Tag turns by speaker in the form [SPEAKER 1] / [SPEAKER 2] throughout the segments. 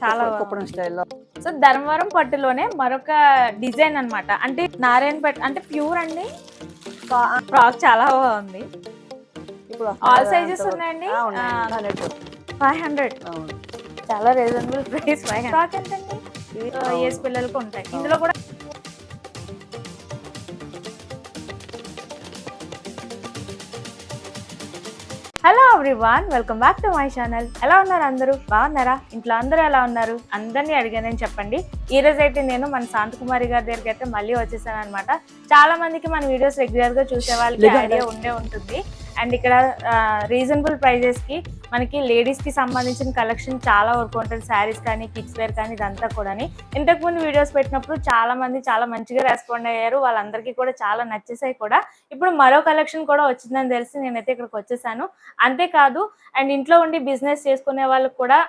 [SPEAKER 1] చాలా
[SPEAKER 2] కుప్పడం స్టైల్లో.
[SPEAKER 1] సో ధర్మవరం పట్టులోనే మరొక డిజైన్ అన్నమాట. అంటే నారాయణ పట్టు అంటే ప్యూర్ అండి. ఫ్రాక్ చాలా బాగుంది.
[SPEAKER 2] ఇప్పుడు
[SPEAKER 1] ఆల్ సైజెస్ ఉన్నాయండి? ఫైవ్ హండ్రెడ్ చాలా రీజనబుల్ ప్రైస్ ఫైవ్ ఫ్రాక్ ఎంతండి? ఏజ్ పిల్లలకు ఉంటాయి. ఇందులో కూడా hello everyone welcome back to my channel ఎలా ఉన్నారు అందరూ? బాగున్నారా? ఇంట్లో అందరూ ఎలా ఉన్నారు? అందరినీ అడిగానని చెప్పండి. ఈ రోజు అయితే నేను మన శాంతకుమారి గారి దగ్గరికి అయితే మళ్ళీ వచ్చేసాను అనమాట చాలా మందికి మన వీడియోస్ రెగ్యులర్గా చూసే వాళ్ళకి ఐడియా ఉండే ఉంటుంది. అండ్ ఇక్కడ రీజనబుల్ ప్రైజెస్కి మనకి లేడీస్కి సంబంధించిన కలెక్షన్ చాలా వరకు ఉంటుంది. శారీస్ కానీ కిడ్స్ వేర్ కానీ ఇదంతా కూడా ఇంతకు ముందు వీడియోస్ పెట్టినప్పుడు చాలా మంది చాలా మంచిగా రెస్పాండ్ అయ్యారు. వాళ్ళందరికీ కూడా చాలా నచ్చేసాయి కూడా. ఇప్పుడు మరో కలెక్షన్ కూడా వచ్చిందని తెలిసి నేనైతే ఇక్కడికి వచ్చేసాను. అంతేకాదు అండ్ ఇంట్లో ఉండి బిజినెస్ చేసుకునే వాళ్ళకి కూడా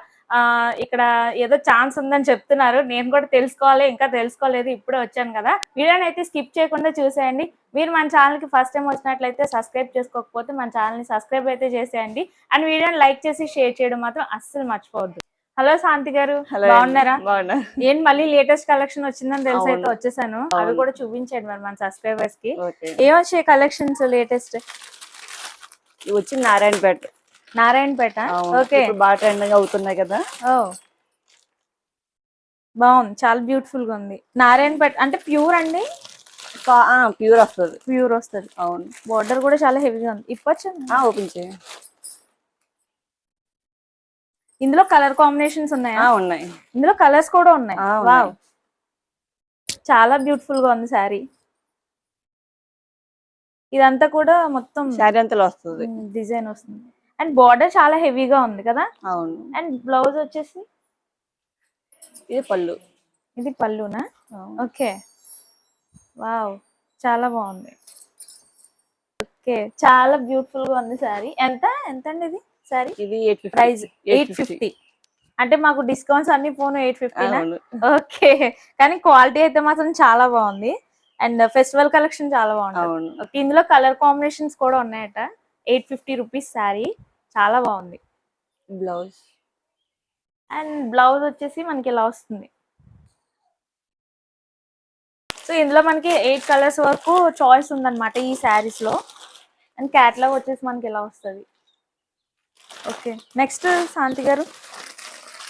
[SPEAKER 1] ఇక్కడ ఏదో ఛాన్స్ ఉందని చెప్తున్నారు. నేను కూడా తెలుసుకోవాలి ఇంకా తెలుసుకోలేదు ఇప్పుడే వచ్చాను కదా. వీడియోని అయితే స్కిప్ చేయకుండా చూసేయండి. మీరు మన ఛానల్కి ఫస్ట్ టైం వచ్చినట్లయితే సబ్స్క్రైబ్ చేసుకోకపోతే మన ఛానల్ని సబ్స్క్రైబ్ అయితే చేసేయండి. అండ్ వీడియోని లైక్ చేసి షేర్ చేయడం మాత్రం అస్సలు మర్చిపోవద్దు. హలో శాంతి గారు బాగున్నారా?
[SPEAKER 2] బాగున్నా.
[SPEAKER 1] ఏం మళ్ళీ లేటెస్ట్ కలెక్షన్ వచ్చిందని తెలిసి? అయితే. వచ్చేసాను. అవి. కూడా చూపించండి మరి మన సబ్స్క్రైబర్స్కి.
[SPEAKER 2] ఓకే.
[SPEAKER 1] ఏం వచ్చాయి కలెక్షన్స్ లేటెస్ట్
[SPEAKER 2] ఇవి వచ్చి నారాయణపేట.
[SPEAKER 1] నారాయణపేట. ఓకే.
[SPEAKER 2] బాగా ట్రెండింగ్ అవుతున్నాయి కదా.
[SPEAKER 1] ఓ. బాగుంది. చాలా బ్యూటిఫుల్గా ఉంది. నారాయణపేట అంటే ప్యూర్ అండి?
[SPEAKER 2] ప్యూర్ వస్తుంది.
[SPEAKER 1] ప్యూర్ వస్తుంది.
[SPEAKER 2] అవును.
[SPEAKER 1] బార్డర్ కూడా చాలా హెవీగా ఉంది. ఇప్పచ్చు?
[SPEAKER 2] ఓపెన్ చేయి.
[SPEAKER 1] ఇందులో కలర్ కాంబినేషన్స్ ఉన్నాయా?
[SPEAKER 2] ఆ, ఉన్నాయి.
[SPEAKER 1] ఇందులో కలర్స్ కూడా ఉన్నాయి. వావ్. చాలా బ్యూటిఫుల్గా ఉంది శారీ. ఇదంతా కూడా మొత్తం
[SPEAKER 2] శారీ వస్తుంది.
[SPEAKER 1] డిజైన్ వస్తుంది. అండ్ బార్డర్ చాలా హెవీగా ఉంది కదా?
[SPEAKER 2] అవును.
[SPEAKER 1] అండ్ బ్లౌజ్ వచ్చేసి?
[SPEAKER 2] ఇది పళ్ళు.
[SPEAKER 1] ఇది పళ్ళునా. ఓకే. వావ్ చాలా బాగుంది. ఓకే చాలా బ్యూటిఫుల్గా ఉంది సారీ ఎంత? ఎంత అండి ఇది సారీ
[SPEAKER 2] ఇది ఫిఫ్టీ.
[SPEAKER 1] Price eight fifty. అంటే మాకు డిస్కౌంట్స్ అన్ని పోను ఎయిట్
[SPEAKER 2] అవును.
[SPEAKER 1] ఓకే. కానీ క్వాలిటీ అయితే మాత్రం చాలా బాగుంది. అండ్ ఫెస్టివల్ కలెక్షన్ చాలా బాగుంది ఇందులో కలర్ కాంబినేషన్స్ కూడా ఉన్నాయట. Eight fifty rupees sari. చాలా బాగుంది.
[SPEAKER 2] బ్లౌజ్.
[SPEAKER 1] అండ్ బ్లౌజ్ వచ్చేసి మనకి ఇలా వస్తుంది. సో ఇందులో మనకి ఎయిట్ కలర్స్ వరకు చాయిస్ ఉందన్నమాట ఈ శారీస్లో అండ్ క్యాట్లాగ్ వచ్చేసి మనకి ఇలా వస్తుంది. ఓకే. నెక్స్ట్ శాంతి గారు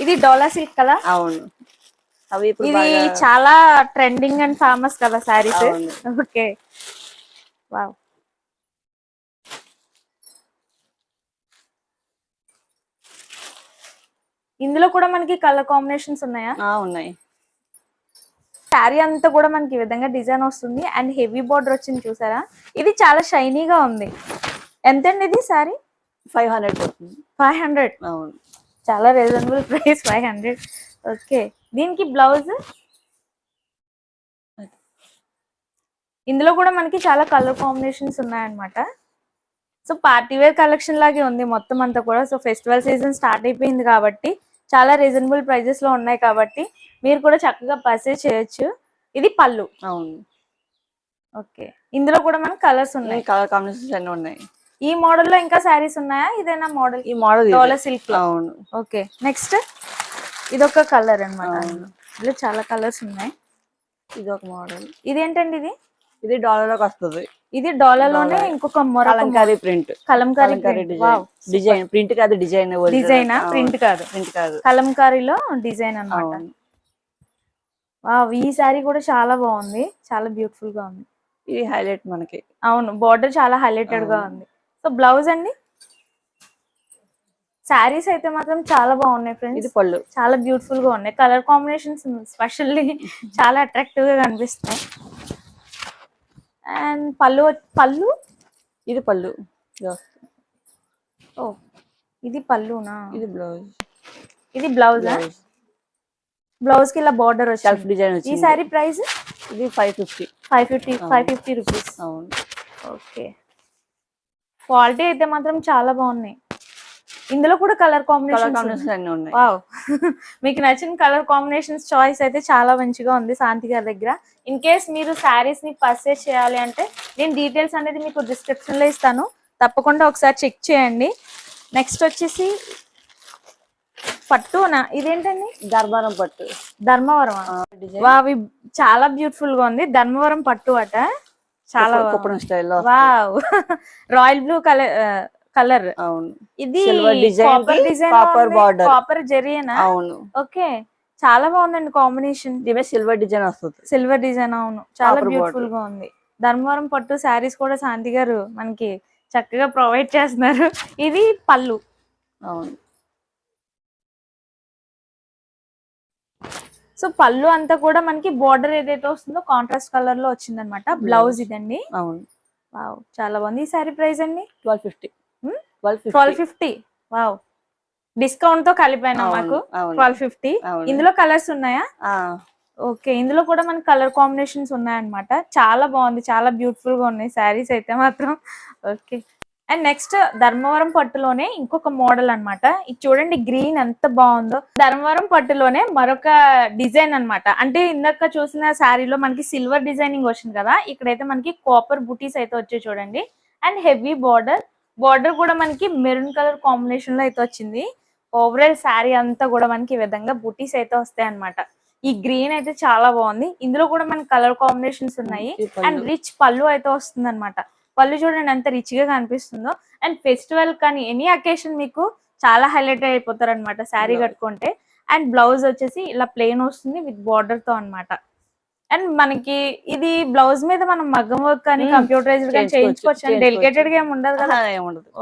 [SPEAKER 1] ఇది డోలా సిల్క్ కదా?
[SPEAKER 2] అవును. అవి
[SPEAKER 1] ఇది చాలా ట్రెండింగ్ అండ్ ఫేమస్ కదా శారీస్. ఓకే. వావ్. ఇందులో కూడా మనకి కలర్ కాంబినేషన్స్ ఉన్నాయా?
[SPEAKER 2] ఉన్నాయి.
[SPEAKER 1] శారీ అంతా కూడా మనకి ఈ విధంగా డిజైన్ వస్తుంది. అండ్ హెవీ బార్డర్ వచ్చింది చూసారా? ఇది చాలా షైనీగా ఉంది. ఎంతండి ఇది sari?
[SPEAKER 2] Five hundred
[SPEAKER 1] five hundred?
[SPEAKER 2] అవును.
[SPEAKER 1] చాలా reasonable price five hundred. Okay. దీనికి బ్లౌజ్? ఇందులో కూడా మనకి చాలా కలర్ కాంబినేషన్స్ ఉన్నాయన్నమాట. సో పార్టీ వేర్ కలెక్షన్ లాగే ఉంది మొత్తం అంతా కూడా. సో ఫెస్టివల్ సీజన్ స్టార్ట్ అయిపోయింది కాబట్టి చాలా రీజనబుల్ ప్రైజెస్లో ఉన్నాయి కాబట్టి మీరు కూడా చక్కగా పర్చేస్ చేయొచ్చు. ఇది పళ్ళు.
[SPEAKER 2] అవును.
[SPEAKER 1] ఓకే ఇందులో కూడా మనకి కలర్స్ ఉన్నాయి.
[SPEAKER 2] కలర్ కాంబినేషన్స్ అన్ని ఉన్నాయి.
[SPEAKER 1] ఈ మోడల్లో ఇంకా శారీస్ ఉన్నాయా? ఇదేనా మోడల్
[SPEAKER 2] ఈ మోడల్
[SPEAKER 1] డోలా సిల్క్లో.
[SPEAKER 2] అవును.
[SPEAKER 1] ఓకే నెక్స్ట్ ఇది ఒక కలర్ అన్నమాట.
[SPEAKER 2] అవును.
[SPEAKER 1] ఇందులో చాలా కలర్స్ ఉన్నాయి.
[SPEAKER 2] ఇది ఒక మోడల్
[SPEAKER 1] ఇదేంటండి ఇది?
[SPEAKER 2] ఇది డాలర్లోకి వస్తుంది.
[SPEAKER 1] ఇది డాలర్. లోనే. ఇంకొక
[SPEAKER 2] Kalamkari print.
[SPEAKER 1] Kalamkari
[SPEAKER 2] design. Print కాదు డిజైన్
[SPEAKER 1] డిజైన్? ప్రింట్ కాదు.
[SPEAKER 2] ప్రింట్ కాదు.
[SPEAKER 1] కలంకారీలో డిజైన్ వావ్ ఈ శారీ కూడా చాలా బాగుంది. చాలా బ్యూటిఫుల్గా ఉంది.
[SPEAKER 2] ఇది హైలైట్ మనకి.
[SPEAKER 1] అవును బార్డర్ చాలా
[SPEAKER 2] హైలైటెడ్గా.
[SPEAKER 1] ఉంది. సో బ్లౌజ్ అండి? శారీస్ అయితే మాత్రం చాలా బాగున్నాయి
[SPEAKER 2] ఇది
[SPEAKER 1] ఫ్రెండ్స్
[SPEAKER 2] పళ్ళు.
[SPEAKER 1] చాలా బ్యూటిఫుల్గా ఉన్నాయి. కలర్ కాంబినేషన్స్ స్పెషల్లీ చాలా అట్రాక్టివ్గా కనిపిస్తున్నాయి అండ్ పళ్ళు పళ్ళు?
[SPEAKER 2] ఇది పళ్ళు.
[SPEAKER 1] ఓ ఇది పళ్ళునా?
[SPEAKER 2] ఇది బ్లౌజ్.
[SPEAKER 1] ఇది బ్లౌజ్?
[SPEAKER 2] బ్లౌజ్.
[SPEAKER 1] కి ఇలా బార్డర్ వచ్చింది.
[SPEAKER 2] డిజైన్
[SPEAKER 1] ఈ సారీ ప్రైస్
[SPEAKER 2] ఇది five fifty
[SPEAKER 1] five fifty five fifty rupees
[SPEAKER 2] అవును.
[SPEAKER 1] ఓకే. క్వాలిటీ అయితే మాత్రం చాలా బాగున్నాయి. ఇందులో కూడా కలర్
[SPEAKER 2] కలర్
[SPEAKER 1] కాంబినేషన్
[SPEAKER 2] కాంబినేషన్స్ అన్ని ఉన్నాయి.
[SPEAKER 1] మీకు నచ్చిన కలర్ కాంబినేషన్స్ చాయిస్ అయితే చాలా మంచిగా ఉంది శాంతి గారి దగ్గర. ఇన్ కేస్ మీరు శారీస్ని పర్చేస్ చేయాలి అంటే నేను డీటెయిల్స్ అనేది మీకు డిస్క్రిప్షన్లో ఇస్తాను. తప్పకుండా ఒకసారి చెక్ చేయండి. నెక్స్ట్ వచ్చేసి పట్టునా? ఇదేంటండి?
[SPEAKER 2] ధర్మారం పట్టు.
[SPEAKER 1] ధర్మవరం అవి చాలా బ్యూటిఫుల్గా ఉంది. ధర్మవరం పట్టు అట. చాలా
[SPEAKER 2] స్టైల్లో
[SPEAKER 1] wow royal blue colour colour
[SPEAKER 2] అవును.
[SPEAKER 1] ఇది కాపర్ డిజైన్. కాపర్ జెరీనా
[SPEAKER 2] అవును.
[SPEAKER 1] ఓకే చాలా బాగుందండి కాంబినేషన్.
[SPEAKER 2] సిల్వర్ డిజైన్ వస్తుంది.
[SPEAKER 1] సిల్వర్ డిజైన్ అవును. చాలా బ్యూటిఫుల్గా ఉంది. ధర్మవరం పట్టు శారీస్ కూడా శాంతి గారు మనకి చక్కగా ప్రొవైడ్ చేస్తున్నారు. ఇది పళ్ళు.
[SPEAKER 2] అవును.
[SPEAKER 1] సో పళ్ళు అంతా కూడా మనకి బార్డర్ ఏదైతే వస్తుందో కాంట్రాస్ట్ కలర్లో వచ్చిందనమాట బ్లౌజ్ ఇదండి.
[SPEAKER 2] అవును.
[SPEAKER 1] వావ్ చాలా బాగుంది. ఈ శారీ ప్రైస్ అండి?
[SPEAKER 2] Twelve fifty? Twelve fifty
[SPEAKER 1] wow డిస్కౌంట్తో కలిపాను మాకు ట్వెల్వ్ ఫిఫ్టీ. ఇందులో కలర్స్ ఉన్నాయా? ఓకే ఇందులో కూడా మనకి కలర్ కాంబినేషన్స్ ఉన్నాయన్నమాట. చాలా బాగుంది చాలా బ్యూటిఫుల్గా ఉన్నాయి. శారీస్ అయితే మాత్రం. ఓకే. అండ్ నెక్స్ట్ ధర్మవరం పట్టులోనే ఇంకొక మోడల్ అన్నమాట. ఇది చూడండి గ్రీన్ ఎంత బాగుందో. ధర్మవరం పట్టులోనే మరొక డిజైన్ అన్నమాట. అంటే ఇందాక చూసిన శారీలో మనకి సిల్వర్ డిజైనింగ్ వచ్చింది కదా ఇక్కడైతే మనకి కాపర్ బుటీస్ అయితే వచ్చాయి చూడండి. And heavy border. బార్డర్ కూడా మనకి మెరూన్ కలర్ కాంబినేషన్లో అయితే వచ్చింది. ఓవరాల్ శారీ అంతా కూడా మనకి ఈ విధంగా బుటీస్ అయితే వస్తాయి అన్నమాట. ఈ గ్రీన్ అయితే చాలా బాగుంది. ఇందులో కూడా మనకి కలర్ కాంబినేషన్స్ ఉన్నాయి. అండ్ రిచ్ పళ్ళు అయితే వస్తుంది అనమాట పళ్ళు చూడండి ఎంత రిచ్గా కనిపిస్తుందో. అండ్ ఫెస్టివల్ కానీ ఎనీ అకేషన్ మీకు చాలా హైలైట్ అయిపోతారు అనమాట శారీ. కట్టుకుంటే. అండ్ బ్లౌజ్ వచ్చేసి ఇలా ప్లెయిన్ వస్తుంది విత్ బార్డర్తో అన్నమాట. అండ్ మనకి ఇది బ్లౌజ్ మీద మనం మగ్గం వర్క్ కానీ
[SPEAKER 2] Hmm.
[SPEAKER 1] కంప్యూటరైజ్ కానీ
[SPEAKER 2] చేయించుకోవచ్చు.
[SPEAKER 1] డెలికేటెడ్గా ఏమి ఉండదు కదా.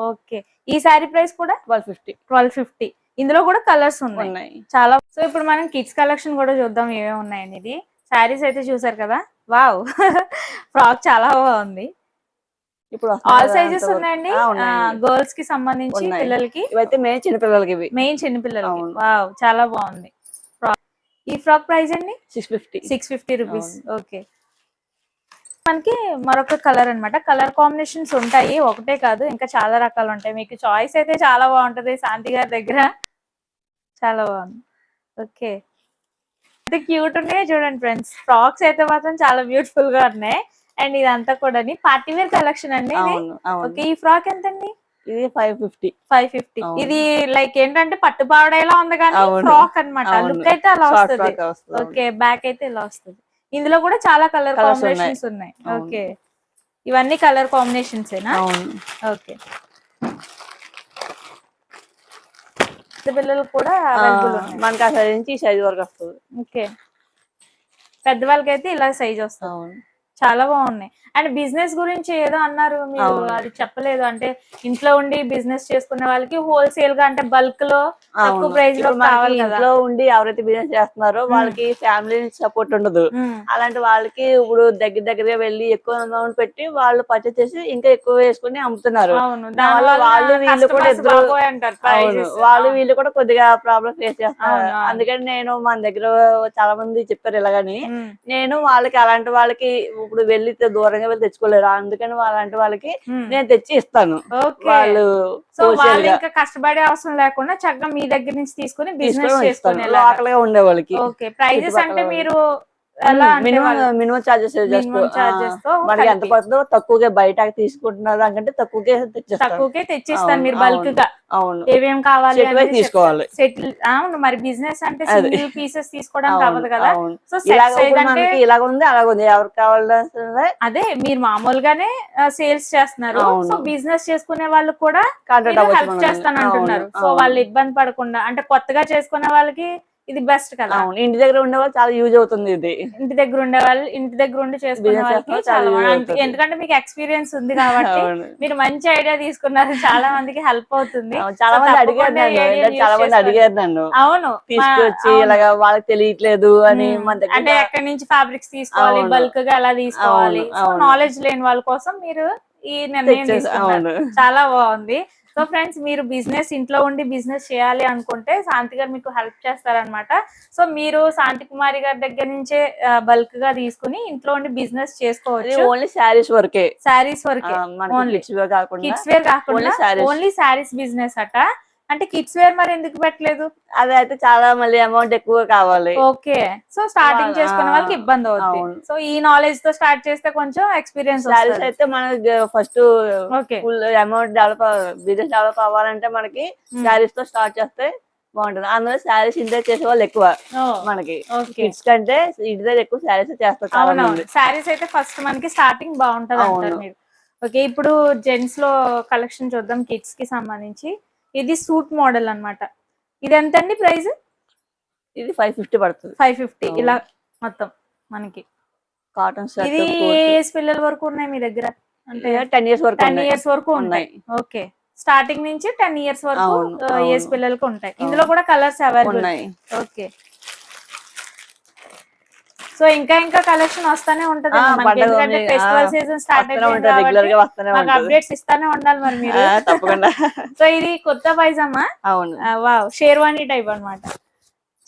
[SPEAKER 1] ఓకే. ఈ శారీ ప్రైస్ కూడా
[SPEAKER 2] ట్వెల్వ్ ఫిఫ్టీ.
[SPEAKER 1] Twelve fifty. ఇందులో కూడా కలర్స్ ఉన్నాయి. చాలా సో ఇప్పుడు మనం కిడ్స్ కలెక్షన్ కూడా చూద్దాం ఏమేమి ఉన్నాయని ఇది శారీస్ అయితే చూసారు కదా? వావ్. ఫ్రాక్ చాలా బాగుంది.
[SPEAKER 2] ఇప్పుడు
[SPEAKER 1] ఆల్ సైజెస్. ఉన్నాయండి. గర్ల్స్కి సంబంధించి. పిల్లలకి.
[SPEAKER 2] ఇవైతే మేము చిన్నపిల్లలకి ఇవి.
[SPEAKER 1] మెయిన్ చిన్న పిల్లలకి. వావ్ చాలా బాగుంది. ఫ్రాక్ ఈ ఫ్రాక్ ప్రైస్ అండి?
[SPEAKER 2] Six fifty
[SPEAKER 1] six fifty rupees okay మనకి మరొక కలర్ అన్నమాట. కలర్ కాంబినేషన్స్ ఉంటాయి. ఒకటే కాదు ఇంకా చాలా రకాలు ఉంటాయి. మీకు చాయిస్ అయితే చాలా బాగుంటది. శాంతి గారి దగ్గర చాలా బాగుంది. ఓకే. అయితే క్యూట్ ఉన్నాయి చూడండి ఫ్రెండ్స్. ఫ్రాక్స్ అయితే మాత్రం చాలా బ్యూటిఫుల్గా ఉన్నాయి. అండ్ ఇదంతా కూడా పార్టీ వేర్ కలెక్షన్ అండి ఓకే ఈ ఫ్రాక్ ఎంతండి?
[SPEAKER 2] ఇది ఫైవ్ ఫిఫ్టీ.
[SPEAKER 1] Five fifty. ఇది లైక్ ఏంటంటే పట్టు ఉంది కానీ. ఫ్రాక్ అన్నమాట.
[SPEAKER 2] అవును.
[SPEAKER 1] లుక్ అయితే అలా వస్తుంది. ఓకే బ్యాక్ అయితే ఇలా వస్తుంది. ఇందులో కూడా చాలా కలర్ కాంబినేషన్స్ ఉన్నాయి. ఓకే. ఇవన్నీ కలర్ కాంబినేషన్స్ ఏనా ఓకే. పెద్ద పిల్లలు కూడా
[SPEAKER 2] మనకి ఆ సైజ్ నుంచి ఈ సైజ్ వరకు వస్తుంది?
[SPEAKER 1] ఓకే. పెద్దవాళ్ళకి అయితే ఇలా సైజ్ వస్తుంది. చాలా బాగున్నాయి అండ్ బిజినెస్ గురించి ఏదో అన్నారు మీరు. అది చెప్పలేదు అంటే ఇంట్లో ఉండి బిజినెస్ చేసుకునే వాళ్ళకి హోల్సేల్గా అంటే బల్క్లో తక్కువ.
[SPEAKER 2] ప్రైస్లో
[SPEAKER 1] కావాలి
[SPEAKER 2] ఇంట్లో ఉండి ఎవరైతే బిజినెస్ చేస్తున్నారో వాళ్ళకి ఫ్యామిలీ సపోర్ట్ ఉండదు. అలాంటి వాళ్ళకి ఇప్పుడు దగ్గర దగ్గరగా వెళ్ళి ఎక్కువ అమౌంట్ పెట్టి వాళ్ళు పర్చేస్ చేసి ఇంకా ఎక్కువ వేసుకుని అమ్ముతున్నారు వాళ్ళు వీళ్ళు కూడా ఇద్దరు-. వాళ్ళు. వీళ్ళు కూడా కొద్దిగా ప్రాబ్లం ఫేస్ చేస్తున్నారు. అందుకని నేను మన దగ్గర చాలా మంది చెప్పారు ఇలాగని. నేను వాళ్ళకి అలాంటి వాళ్ళకి ఇప్పుడు వెళ్ళి దూరంగా వెళ్ళి తెచ్చుకోలేరు. అందుకని అలాంటి వాళ్ళకి. నేను తెచ్చి ఇస్తాను.
[SPEAKER 1] ఓకే.
[SPEAKER 2] వాళ్ళు
[SPEAKER 1] సో వాళ్ళు ఇంకా కష్టపడే అవసరం లేకుండా చక్కగా మీ దగ్గర నుంచి తీసుకుని బిజినెస్ చేసుకునేలాగా.
[SPEAKER 2] లోకల్గా ఉండే వాళ్ళకి.
[SPEAKER 1] ఓకే. ప్రైజెస్ అంటే. మీరు
[SPEAKER 2] మినిమం చార్జెస్ మనకి ఎంత. పడుతుందో తక్కువగా బయట తీసుకుంటున్నారు దానికంటే తక్కువకే
[SPEAKER 1] తక్కువకే తెచ్చిస్తాను మీరు. బల్క్గా
[SPEAKER 2] అవును
[SPEAKER 1] ఏమేం కావాలి
[SPEAKER 2] తీసుకోవాలి.
[SPEAKER 1] సెటిల్ అవును మరి బిజినెస్ అంటే. సింగిల్ పీసెస్ తీసుకోవడానికి అవ్వదు కదా. సో
[SPEAKER 2] ఇలాగ
[SPEAKER 1] అంటే
[SPEAKER 2] ఉంది అలాగ ఉంది ఎవరికి కావాల్సిన
[SPEAKER 1] అదే మీరు మామూలుగానే సేల్స్ చేస్తున్నారు. సో బిజినెస్ చేసుకునే వాళ్ళు కూడా హెల్ప్ చేస్తాను అంటున్నారు సో. వాళ్ళు ఇబ్బంది పడకుండా అంటే కొత్తగా చేసుకునే వాళ్ళకి ఇది బెస్ట్ కదా
[SPEAKER 2] అవును ఇంటి దగ్గర ఉండే వాళ్ళు చాలా యూజ్ అవుతుంది ఇది
[SPEAKER 1] ఇంటి దగ్గర ఉండే వాళ్ళు ఇంటి దగ్గర ఉండి చేసుకునే వాళ్ళకి చాలా. ఎందుకంటే మీకు ఎక్స్పీరియన్స్ ఉంది కాబట్టి. మీరు మంచి ఐడియా తీసుకున్నారు చాలా మందికి హెల్ప్ అవుతుంది
[SPEAKER 2] చాలా మంది అడిగారు చాలా మంది. అడిగారు నన్ను
[SPEAKER 1] అవును
[SPEAKER 2] తీసుకొచ్చి. ఇలాగ వాళ్ళకి తెలియట్లేదు అని
[SPEAKER 1] అంటే ఎక్కడి నుంచి ఫ్యాబ్రిక్స్ తీసుకోవాలి. బల్క్గా ఎలా తీసుకోవాలి. నాలెడ్జ్ లేని వాళ్ళ కోసం మీరు ఈ నిర్ణయం తీసుకున్నారు చాలా బాగుంది సో ఫ్రెండ్స్ మీరు బిజినెస్ ఇంట్లో ఉండి బిజినెస్ చేయాలి అనుకుంటే శాంతి గారు మీకు హెల్ప్ చేస్తారనమాట సో మీరు శాంతి కుమారి గారి దగ్గర నుంచే బల్క్గా తీసుకుని ఇంట్లో ఉండి బిజినెస్ చేసుకోవచ్చు
[SPEAKER 2] ఓన్లీ శారీస్ వరకే
[SPEAKER 1] శారీస్ వరకే.
[SPEAKER 2] కిడ్స్ వేర్ కాకుండా.
[SPEAKER 1] ఓన్లీ శారీస్ బిజినెస్ అట అంటే కిడ్స్ వేర్ మరి ఎందుకు పెట్టలేదు?
[SPEAKER 2] అది అయితే చాలా మళ్ళీ అమౌంట్ ఎక్కువ కావాలి.
[SPEAKER 1] ఓకే. సో స్టార్టింగ్
[SPEAKER 2] వాళ్ళ-
[SPEAKER 1] చేసుకునే వాళ్ళకి ఇబ్బంది అవుతుంది. సో ఈ నాలెడ్జ్తో స్టార్ట్ చేస్తే కొంచెం ఎక్స్పీరియన్స్
[SPEAKER 2] అయితే మనకి first full amount develop business develop అవ్వాలంటే మనకి శారీస్తో స్టార్ట్ చేస్తే బాగుంటుంది. అందులో శారీస్ ఇంటి దగ్గర చేసే వాళ్ళు ఎక్కువ మనకి. కిడ్స్ కంటే ఇంటి దగ్గర ఎక్కువ శారీస్ చేస్తారు
[SPEAKER 1] శారీస్ అయితే ఫస్ట్ మనకి స్టార్టింగ్ బాగుంటది ఓకే ఇప్పుడు జెంట్స్లో కలెక్షన్ చూద్దాం కిడ్స్కి సంబంధించి. ఇది సూట్ మోడల్ అన్నమాట. ఇది ఎంత అండి ప్రైస్?
[SPEAKER 2] ఇది ఫైవ్ ఫిఫ్టీ పడుతుంది.
[SPEAKER 1] Five fifty. ఇలా మొత్తం మనకి.
[SPEAKER 2] కాటన్
[SPEAKER 1] ఇది ఏజ్ పిల్లల వరకు ఉన్నాయి మీ దగ్గర? అంటే
[SPEAKER 2] టెన్ ఇయర్స్ వరకు
[SPEAKER 1] టెన్. ఇయర్స్ వరకు
[SPEAKER 2] ఉన్నాయి.
[SPEAKER 1] ఓకే. స్టార్టింగ్ నుంచి టెన్ ఇయర్స్ వరకు ఏజ్. పిల్లలకు ఉంటాయి. ఇందులో కూడా కలర్స్ అవైలబుల్.
[SPEAKER 2] ఉన్నాయి.
[SPEAKER 1] ఓకే. సో ఇంకా ఇంకా కలెక్షన్ వస్తానే ఉంటది ఎందుకంటే. ఫెస్టివల్ సీజన్ స్టార్ట్
[SPEAKER 2] ఉంటుంది
[SPEAKER 1] అప్డేట్స్ ఇస్తానే ఉండాలి మరి మీరు.
[SPEAKER 2] తప్పకుండా.
[SPEAKER 1] సో ఇది కొత్త పైజామా?
[SPEAKER 2] అవును.
[SPEAKER 1] వావ్ షేర్వాణి టైప్ అన్నమాట.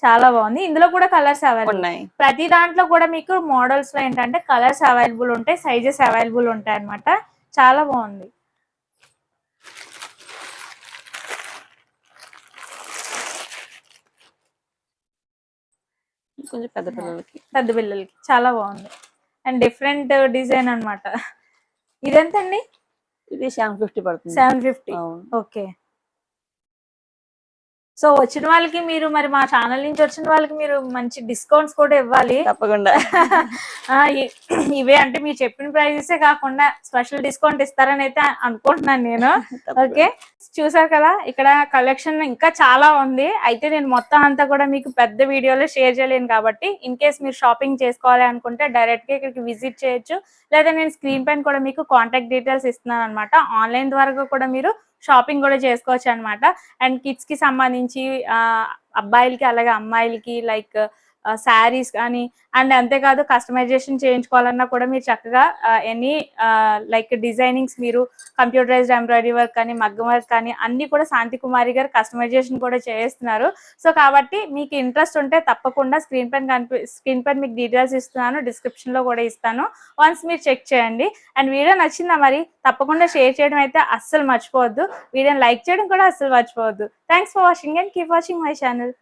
[SPEAKER 1] చాలా బాగుంది. ఇందులో కూడా కలర్స్ అవైలబుల్
[SPEAKER 2] ఉన్నాయి.
[SPEAKER 1] ప్రతి దాంట్లో కూడా మీకు మోడల్స్లో ఏంటంటే కలర్స్ అవైలబుల్ ఉంటాయి సైజెస్ అవైలబుల్ ఉంటాయి అన్నమాట. చాలా బాగుంది.
[SPEAKER 2] కొంచెం పెద్ద పిల్లలకి.
[SPEAKER 1] పెద్ద పిల్లలకి. చాలా బాగుంది. అండ్ డిఫరెంట్ డిజైన్ అన్నమాట. ఇదెంతండి?
[SPEAKER 2] ఇది సెవెన్ ఫిఫ్టీ పడుతుంది.
[SPEAKER 1] Seven fifty. ఓకే. సో వచ్చిన వాళ్ళకి మీరు మరి మా ఛానల్ నుంచి వచ్చిన వాళ్ళకి మీరు మంచి డిస్కౌంట్స్ కూడా ఇవ్వాలి.
[SPEAKER 2] తప్పకుండా.
[SPEAKER 1] ఇవే అంటే మీరు చెప్పిన ప్రైజెసే కాకుండా స్పెషల్ డిస్కౌంట్ ఇస్తారని అయితే అనుకుంటున్నాను నేను. ఓకే చూసారు కదా ఇక్కడ కలెక్షన్ ఇంకా చాలా ఉంది. అయితే నేను మొత్తం అంతా కూడా మీకు పెద్ద వీడియోలో షేర్ చేయలేను కాబట్టి ఇన్ కేస్ మీరు షాపింగ్ చేసుకోవాలి అనుకుంటే డైరెక్ట్గా ఇక్కడికి విజిట్ చేయొచ్చు. లేదా నేను స్క్రీన్ పైన కూడా మీకు కాంటాక్ట్ డీటెయిల్స్ ఇస్తున్నాను అనమాట ఆన్లైన్ ద్వారా కూడా మీరు షాపింగ్ కూడా చేసుకోవచ్చు అనమాట అండ్ కిడ్స్కి సంబంధించి ఆ, అబ్బాయిలకి అలాగే అమ్మాయిలకి లైక్ శారీస్ కానీ అండ్ అంతేకాదు కస్టమైజేషన్ చేయించుకోవాలన్నా కూడా మీరు చక్కగా ఎనీ లైక్ డిజైనింగ్స్ మీరు కంప్యూటరైజ్డ్ ఎంబ్రాయిడరీ వర్క్ కానీ మగ్గం వర్క్ కానీ అన్ని కూడా శాంతి కుమారి గారు కస్టమైజేషన్ కూడా చేస్తున్నారు సో కాబట్టి మీకు ఇంట్రెస్ట్ ఉంటే తప్పకుండా స్క్రీన్ పైన కనిపి స్క్రీన్ పైన మీకు డీటెయిల్స్ ఇస్తున్నాను డిస్క్రిప్షన్లో కూడా ఇస్తాను. వన్స్ మీరు చెక్ చేయండి. అండ్ వీడియో నచ్చిందా మరి? తప్పకుండా షేర్ చేయడం అయితే అస్సలు మర్చిపోవద్దు. వీడియోని లైక్ చేయడం కూడా అస్సలు మర్చిపోవద్దు. Thanks for watching and keep watching my channel